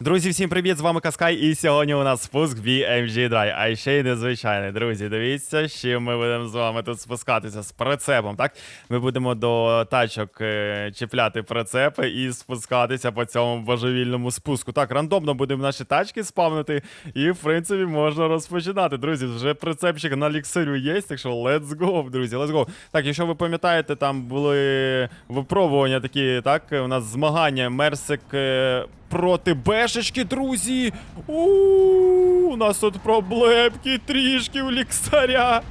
Друзі, всім привіт! З вами Каскай, і сьогодні у нас спуск BMG Drive. А ще й незвичайний. Друзі, дивіться, що ми будемо з вами тут спускатися з прицепом. Так, ми будемо до тачок е, чіпляти прицепи і спускатися по цьому божевільному спуску. Так, рандомно будемо наші тачки спавнити, і в принципі можна розпочинати. Друзі, вже прицепчик на ліксирю є, так що let's go, друзі, let's go. Так, якщо ви пам'ятаєте, там були випробування такі, так, у нас змагання Мерсик. Проти бешечки, друзі. у у нас тут проблемки трішки у ліксаря.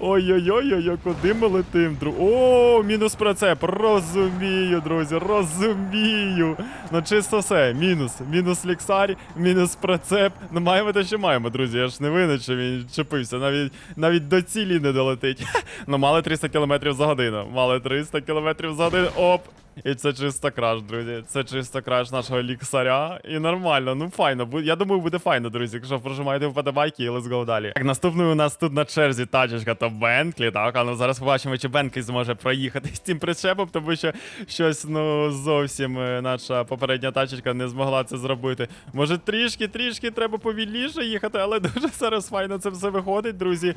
Ой-ой-ой, куди ми летим, дру. О, мінус прицеп. Розумію, друзі, розумію. Ну чисто все. Мінус. Мінус ліксарі, мінус прицеп. Ну маємо те, що маємо, друзі. Я ж не винен, що він чепився. Навіть навіть до цілі не долетить. Ну, мали 300 км за годину. Мали 300 км за годину. Оп. І це чисто краш, друзі. Це чисто краш нашого ліксаря. І нормально, ну файно. Я думаю, буде файно, друзі. Якщо прожимаєте вподобайки, і let's go далі. Так, наступною у нас тут на черзі тачечка, то Бенклі, так. А ну зараз побачимо, чи Бенклі зможе проїхати з цим причепом, тому що щось, ну, зовсім е, наша попередня тачечка не змогла це зробити. Може, трішки, трішки треба повільніше їхати, але дуже зараз файно це все виходить, друзі.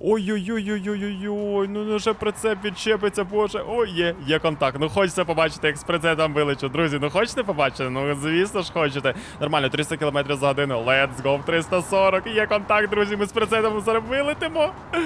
Ой-ой-ой-ой-ой-ой-ой, ну ну вже прицеп відчепиться, боже. Ой, є, є контакт. Ну хочеться побачити, як з прицепом вилечу. Друзі, ну хочете побачити? Ну звісно ж хочете. Нормально, 300 км за годину. Let's go 340. Є контакт, друзі. Ми з прицепом зараз вилетимо.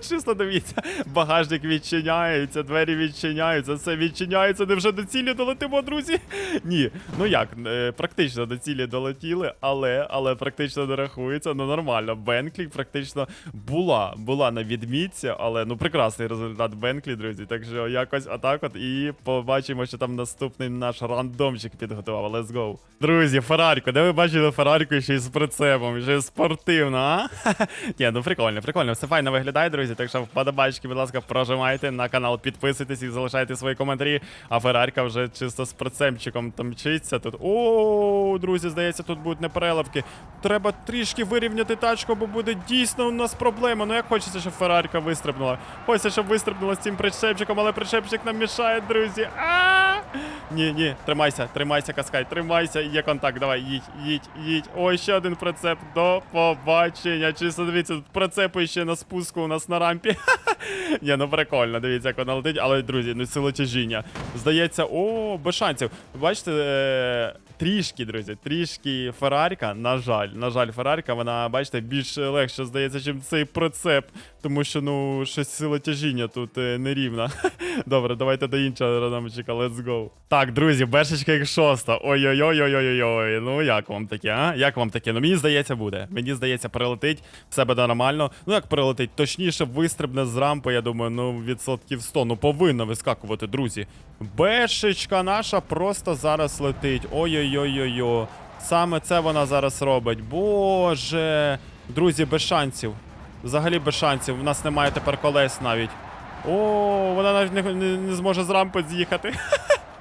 Чисто дивіться, багажник відчиняється, двері відчиняються, все відчиняється, не вже до цілі долетимо, друзі. Ні, ну як, е, практично до цілі долетіли, але але практично не рахується. Ну нормально. Бенклі практично була була на відмітці, але ну прекрасний результат Бенклі, друзі. Так що якось отак от і побачимо, що там наступний наш рандомчик підготував. Let's go. Друзі, Ферраріку, де ви бачили Ферраріку ще й з прицепом, ще й спортивно, а? Ні, ну прикольно, прикольно. Все файно виглядає, друзі. Так що вподобайки, будь ласка, прожимайте на канал, підписуйтесь і залишайте свої коментарі. А Феррарка вже чисто з прицепчиком там мчиться тут. О, друзі, здається, тут будуть непереливки. Треба трішки вирівняти тачку, бо буде дійсно у нас проблема. Ну як хочеться, щоб Феррарка вистрибнула. Хочеться, щоб вистрибнула з цим причепчиком, але причепчик нам мішає, друзі. А! Ні, ні, тримайся, тримайся, Каскай, тримайся, є контакт. Давай, їдь, їдь, їдь. Ой, ще один прицеп. До побачення. Чисто дивіться, тут прицепи ще на спуску у нас на рампі. Ні, ну прикольно, дивіться, як вона летить, але, друзі, ну сила тяжіння. Здається, о, без шансів. Бачите, е, трішки, друзі, трішки Феррарка, на жаль, на жаль, Феррарка, вона, бачите, більш легше здається, чим цей прицеп. Тому що, ну, щось сила тяжіння тут е, нерівна. Добре, давайте до іншого рандомчика, let's go. Так, друзі, бешечка як шоста. Ой-ой-ой-ой-ой-ой. Ну як вам таке, а? Як вам таке? Ну мені здається, буде. Мені здається, прилетить, все буде нормально. Ну як прилетить? Точніше, вистрибне з рампи, я думаю, ну відсотків 100. Ну повинна вискакувати, друзі. Бешечка наша просто зараз летить. Ой-ой-ой-ой-ой. Саме це вона зараз робить. Боже. Друзі, без шансів. Взагалі без шансів. У нас немає тепер колес навіть. О, вона навіть не, не, не зможе з рампи з'їхати.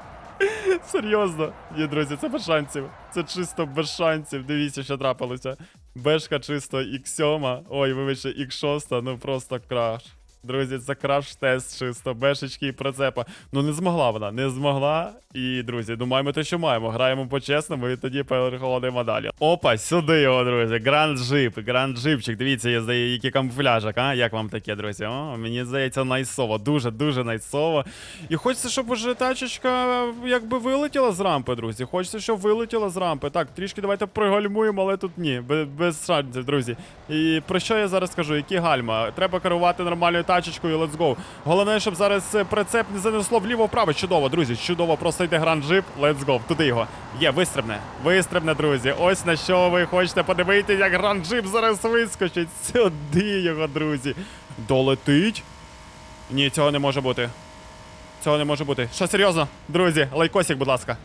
Серйозно. Ні, друзі, це без шансів. Це чисто без шансів. Дивіться, що трапилося. Бешка чисто X7. Ой, вибачте, X6, ну просто краш. Друзі, це краш-тест чисто, бешечки і прицепа. Ну не змогла вона, не змогла. І, друзі, ну маємо те, що маємо. Граємо по-чесному і тоді переходимо далі. Опа, сюди його, друзі. Гранд джип, гранд джипчик. Дивіться, здає, який камуфляжик, а? Як вам таке, друзі? О, мені здається, найсово. Дуже-дуже найсово. І хочеться, щоб уже тачечка якби вилетіла з рампи, друзі. Хочеться, щоб вилетіла з рампи. Так, трішки давайте пригальмуємо, але тут ні. Без, шансів, друзі. І про що я зараз скажу? Які гальма? Треба керувати нормальною тачечкою, let's go. Головне, щоб зараз е, прицеп не занесло вліво-вправо. Чудово, друзі, чудово. Просто йде гранд джип, let's go. Туди його. Є, вистрибне. Вистрибне, друзі. Ось на що ви хочете подивитися, як гранд джип зараз вискочить. Сюди його, друзі. Долетить. Ні, цього не може бути. Цього не може бути. Що серйозно? Друзі, лайкосик, будь ласка.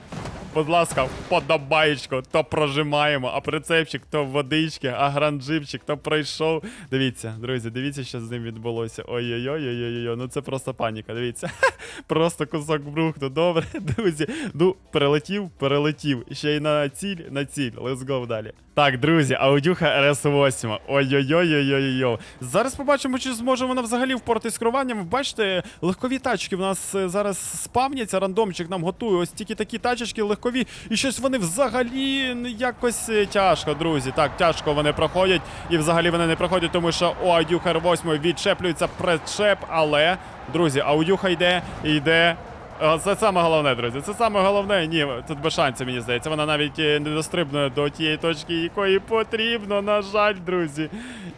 Будь ласка, подобаєчку, то прожимаємо, а прицепчик, то водички, а гранджипчик, то пройшов. Дивіться, друзі, дивіться, що з ним відбулося. Ой-ой-ой-ой-ой, ну це просто паніка. Дивіться. Просто кусок брухту. Добре, друзі. Ну, перелетів, перелетів. Ще й на ціль, на ціль. Let's go далі. Так, друзі, аудюха RS8. Ой-ой-ой-ой-ой-ой. Зараз побачимо, чи зможе вона взагалі впоратись з керуванням. Бачите, легкові тачки в нас е, зараз спавняться, рандомчик нам готує. Ось тільки такі тачечки легкові. І щось вони взагалі якось е, тяжко, друзі. Так, тяжко вони проходять. І взагалі вони не проходять, тому що у аудюха R8 відчеплюється причеп, але, друзі, аудюха йде, йде. О, Це саме головне, друзі. Це саме головне. Ні, тут без шансів, мені здається. Вона навіть е, не дострибне до тієї точки, якої потрібно, на жаль, друзі.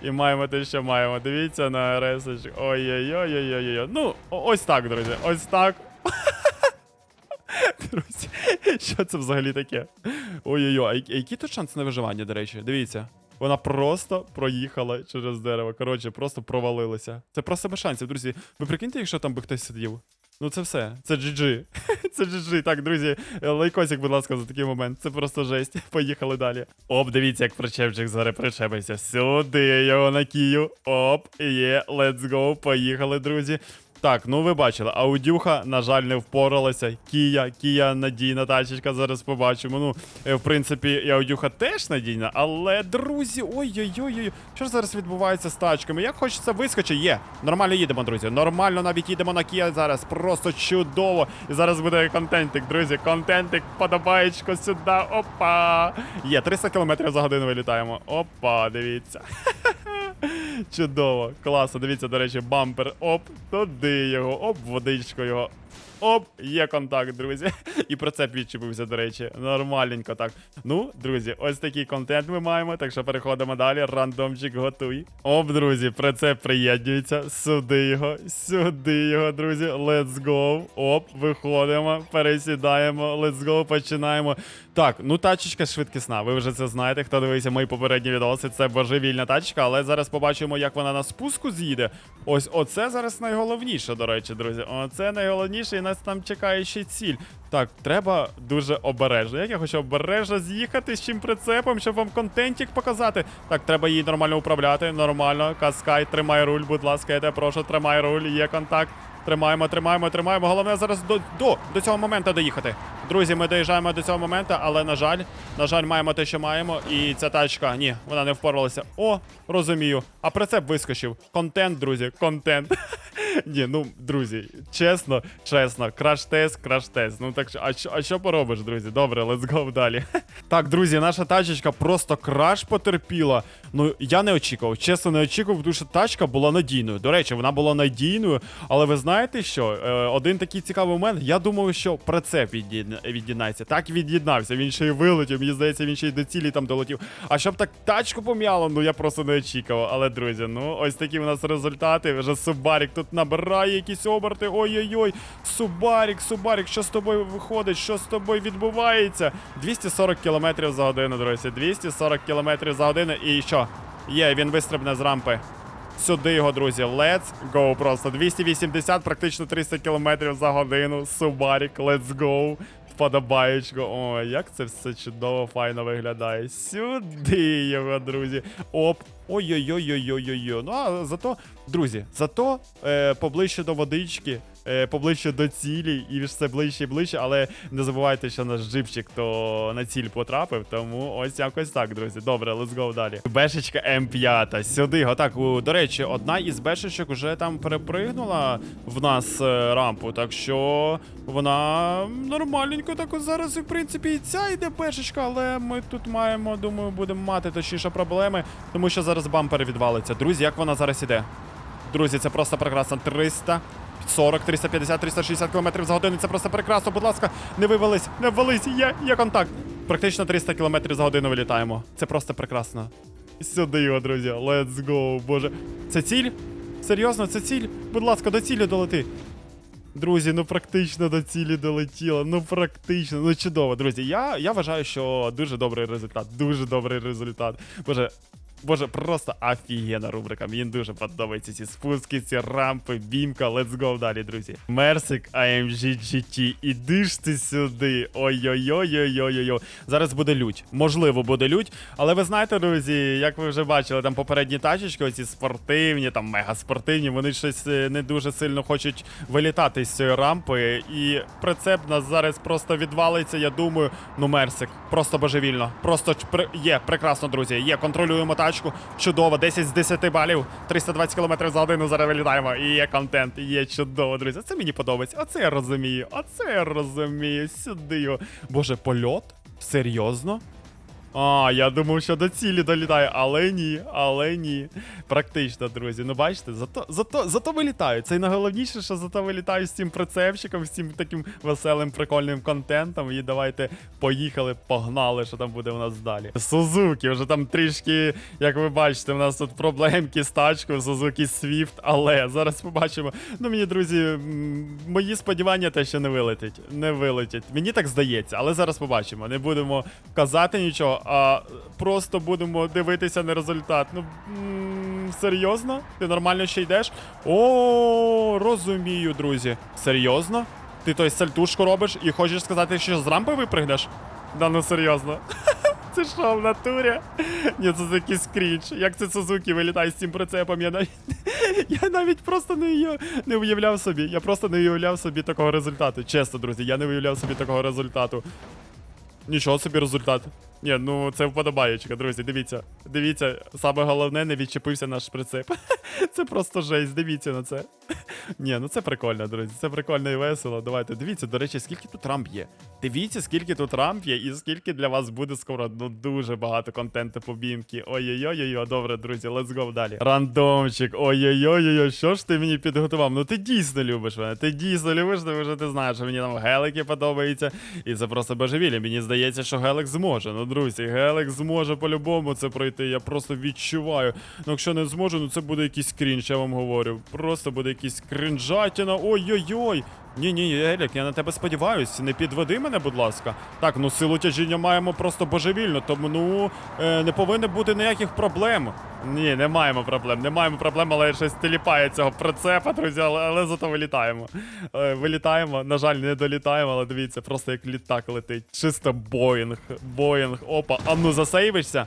І маємо те, що маємо. Дивіться на ресочку. Ой-ой-ой-ой-ой-ой. Ну, ось так, друзі. Ось так. Друзі, що це взагалі таке? Ой-ой-ой, а який тут шанс на виживання, до речі? Дивіться. Вона просто проїхала через дерево. Коротше, просто провалилася. Це просто без шансів, друзі. Ви прикиньте, якщо там би хтось сидів. Ну це все. Це GG. Це GG. Так, друзі, е, лайкосик, будь ласка, за такий момент. Це просто жесть. Поїхали далі. Оп, дивіться, як причепчик зараз причепився. Сюди його на кію. Оп, є, let's go. Поїхали, друзі. Так, ну ви бачили, аудюха, на жаль, не впоралася. Кія, Кія надійна тачечка, зараз побачимо. Ну, е, в принципі, і аудюха теж надійна, але, друзі, ой-ой-ой, що ж зараз відбувається з тачками? Як хочеться вискочити? Є. Нормально їдемо, друзі. Нормально навіть їдемо на Кія зараз. Просто чудово. І зараз буде контентик, друзі. Контентик, подобаєчко сюди. Опа. Є, 300 км за годину вилітаємо. Опа, дивіться. Чудово, класно. Дивіться, до речі, бампер. Оп, туди його, оп, водичку його. Оп, є контакт, друзі. І прицеп відчепився, до речі. Нормальненько так. Ну, друзі, ось такий контент ми маємо. Так що переходимо далі. Рандомчик готуй. Оп, друзі, прицеп приєднується. Сюди його, сюди його, друзі. Let's go. Оп, виходимо, пересідаємо. Let's go, починаємо. Так, ну тачечка швидкісна. Ви вже це знаєте. Хто дивився мої попередні відоси, це божевільна тачка, але зараз побачимо, як вона на спуску з'їде. Ось оце зараз найголовніше, до речі, друзі. Оце найголовніше, нас там чекає ще ціль. Так, треба дуже обережно. Як я хочу обережно з'їхати з чим прицепом, щоб вам контентик показати. Так, треба її нормально управляти. Нормально. Каскай, тримай руль, будь ласка, я тебе прошу, тримай руль, є контакт. Тримаємо, тримаємо, тримаємо. Головне зараз до, до, до цього моменту доїхати. Друзі, ми доїжджаємо до цього моменту, але на жаль, на жаль, маємо те, що маємо. І ця тачка, ні, вона не впоралася. О, розумію. А прицеп вискочив. Контент, друзі, контент. Ні, ну, друзі, чесно, чесно, краш-тест, краш-тест. Ну так а що, а що поробиш, друзі? Добре, let's go далі. Так, друзі, наша тачечка просто краш потерпіла. Ну, я не очікував, чесно, не очікував, тому що тачка була надійною. До речі, вона була надійною, але ви знаєте що? Е, один такий цікавий момент. Я думав, що прицеп від'єдна- від'єднається. Так від'єднався. Він ще й вилетів. Мені здається, він ще й до цілі там долетів. А щоб так тачку пом'яло, ну я просто не очікував. Але, друзі, ну ось такі у нас результати. Вже Субарік тут набирає якісь оберти. Ой-ой-ой. Субарік, Субарік, що з тобою виходить? Що з тобою відбувається? 240 км за годину, друзі. 240 км за годину. І що? Є, він вистрибне з рампи. Сюди його, друзі. Let's go просто. 280, практично 300 км за годину. Субарік, let's go. Вподобаєчко. Ой, як це все чудово, файно виглядає. Сюди його, друзі. Оп. Ой-ой-ой-ой-ой-ой. Ну, а зато, друзі, зато е, поближче до водички, поближче до цілі, і все ближче і ближче, але не забувайте, що наш джипчик то на ціль потрапив, тому ось якось так, друзі. Добре, let's go далі. Бешечка М5. Сюди його. До речі, одна із бешечок вже там перепригнула в нас е, рампу, так що вона нормальненько так ось зараз, в принципі, і ця йде бешечка, але ми тут маємо, думаю, будемо мати точніше проблеми, тому що зараз бампер відвалиться. Друзі, як вона зараз іде? Друзі, це просто прекрасно. 300. 40, 350, 360 км за годину. Це просто прекрасно. Будь ласка, не вивались, не ввались. Є, є контакт. Практично 300 км за годину вилітаємо. Це просто прекрасно. Сюди його, друзі. Let's go. Боже. Це ціль? Серйозно, це ціль? Будь ласка, до цілі долети. Друзі, ну практично до цілі долетіло. Ну практично, ну чудово, друзі. Я, я вважаю, що дуже добрий результат. Дуже добрий результат. Боже, Боже, просто офігенна рубрика. Мені дуже подобаються ці спуски, ці рампи, бімка. Let's go далі, друзі. Мерсик AMG GT. Іди ж ти сюди. Ой-ой-ой-ой-ой-ой. Зараз буде лють. Можливо, буде лють. Але ви знаєте, друзі, як ви вже бачили, там попередні тачечки, оці спортивні, там мегаспортивні, вони щось е, не дуже сильно хочуть вилітати з цієї рампи. І прицеп нас зараз просто відвалиться. Я думаю, ну Мерсик, просто божевільно. Просто є, прекрасно, друзі. Є, контролюємо тачку. Чудово, 10 з 10 балів, 320 км за годину. Зараз вилітаємо. І є контент, є чудово, друзі. Це мені подобається. Оце я розумію. Оце я розумію. Сюди. Боже, польот? Серйозно? А, я думав, що до цілі долітає, але ні, але ні. Практично, друзі. Ну бачите, зато, зато, зато вилітаю. Це найголовніше, що зато вилітаю з цим прицепчиком, з цим таким веселим, прикольним контентом. І давайте поїхали, погнали, що там буде у нас далі. Сузуки, вже там трішки, як ви бачите, у нас тут проблемки з тачкою, Сузуки Swift, але зараз побачимо. Ну, мені, друзі, мої сподівання те, що не вилетить. Не вилетять. Мені так здається, але зараз побачимо. Не будемо казати нічого, а просто будемо дивитися на результат. Ну, серйозно? Ти нормально ще йдеш? О, розумію, друзі. Серйозно? Ти той сальтушку робиш і хочеш сказати, що з рампи випригнеш? Да ну серйозно. Це що в натурі? Ні, це якийсь крінж. Як це Сузуки вилітає з цим прицепом? Я навіть, я навіть просто не, не уявляв собі. Я просто не уявляв собі такого результату. Чесно, друзі, я не уявляв собі такого результату. Нічого собі результат. Ні, ну це вподобаєчка, друзі. Дивіться. Дивіться, саме головне, не відчепився наш прицеп. Це просто жесть, дивіться на це. Ні, ну це прикольно, друзі. Це прикольно і весело. Давайте. Дивіться, до речі, скільки тут рамп є. Дивіться, скільки тут рамп є, і скільки для вас буде скоро. Ну дуже багато контенту по бімки. Ой-ой-ой, добре, друзі, let's go далі. Рандомчик. Ой-ой-ой, що ж ти мені підготував? Ну ти дійсно любиш мене. Ти дійсно любиш, тому що ти знаєш, що мені там гелики подобаються. І це просто божевілля. Мені здається, що Гелик зможе. Ну, друзі, Гелек зможе по-любому це пройти. Я просто відчуваю. Ну, якщо не зможу, ну це буде якийсь крінж, я вам говорю. Просто буде якийсь крінжатіна. Ой-ой-ой. Ні, ні, Гелік, я на тебе сподіваюся. Не підведи мене, будь ласка. Так, ну силу тяжіння маємо просто божевільно, тому ну е, не повинно бути ніяких проблем. Ні, не маємо проблем, не маємо проблем, але щось теліпає цього прицепа, друзі, але, але зато вилітаємо. Е, вилітаємо, на жаль, не долітаємо, але дивіться, просто як літак летить. Чисто Боїнг. Боїнг. Опа, а ну засейвишся.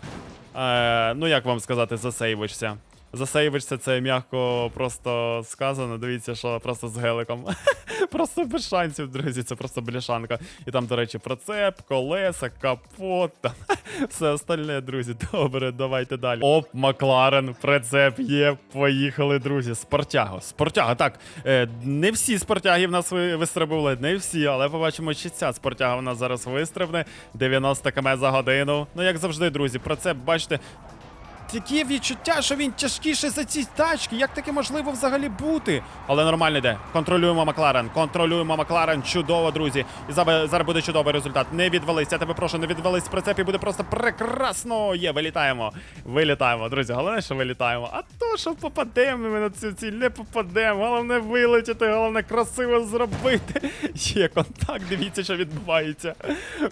Е, ну як вам сказати, засейвишся. Засейвишся, це м'яко просто сказано. Дивіться, що просто з геликом. просто без шансів, друзі, це просто бляшанка. І там, до речі, процеп, колеса, капот. Там все остальне, друзі. Добре, давайте далі. Оп, Макларен, прицеп є. Поїхали, друзі. Спортяго. Спортяга, так. Е, не всі спортяги в нас вистрибували, не всі, але побачимо, чи ця спортяга в нас зараз вистрибне. 90 км за годину. Ну, як завжди, друзі, процеп, бачите. Таке відчуття, що він тяжкіший за ці тачки. Як таке можливо взагалі бути? Але нормально йде. Контролюємо Макларен. Контролюємо Макларен. Чудово, друзі. І зараз, буде чудовий результат. Не відвались. Я тебе прошу, не відвались з прицепі. Буде просто прекрасно. Є, вилітаємо. Вилітаємо, друзі. Головне, що вилітаємо. А то, що попадемо ми на цю ціль, не попадемо. Головне вилетіти, головне красиво зробити. Є контакт. Дивіться, що відбувається.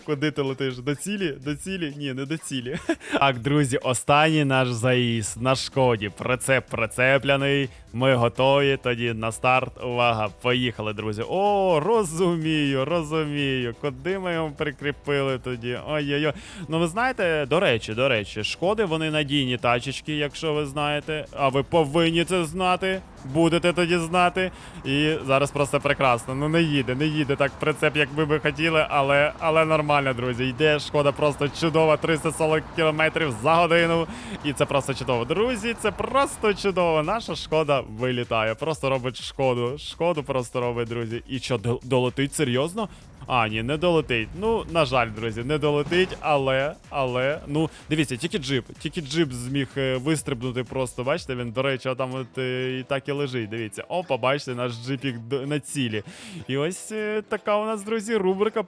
Куди ти летиш? До цілі? До цілі? Ні, не до цілі. Так, друзі, останній наш заїзд на шкоді. Прицеп прицепляний. Ми готові тоді на старт. Увага, поїхали, друзі. О, розумію, розумію. Куди ми його прикріпили тоді? Ой-ой-ой. Ну ви знаєте, до речі, до речі, шкоди вони надійні тачечки, якщо ви знаєте. А ви повинні це знати. Будете тоді знати. І зараз просто прекрасно. Ну не їде, не їде так прицеп, як ви би хотіли, але, але нормально, друзі. Йде шкода просто чудова, 340 км за годину. І це просто чудово. Друзі, це просто чудово. Наша шкода вилітає. Просто робить шкоду. Шкоду просто робить, друзі. І що, долетить серйозно? А, ні, не долетить. Ну, на жаль, друзі, не долетить, але, але, ну, дивіться, тільки джип, тільки джип зміг е, вистрибнути просто, бачите, він, до речі, там от е, і так і лежить. Дивіться. Опа, бачите, наш джипік на цілі. І ось е, така у нас, друзі, рубрика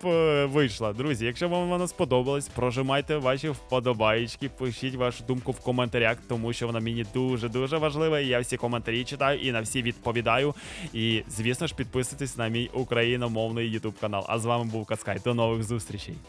вийшла. Друзі, якщо вам вона сподобалась, прожимайте ваші вподобаєчки, пишіть вашу думку в коментарях, тому що вона мені дуже-дуже важлива. І я всі коментарі читаю і на всі відповідаю. І, звісно ж, підписуйтесь на мій україномовний YouTube канал. А з вами був Каскай. До нових зустрічей.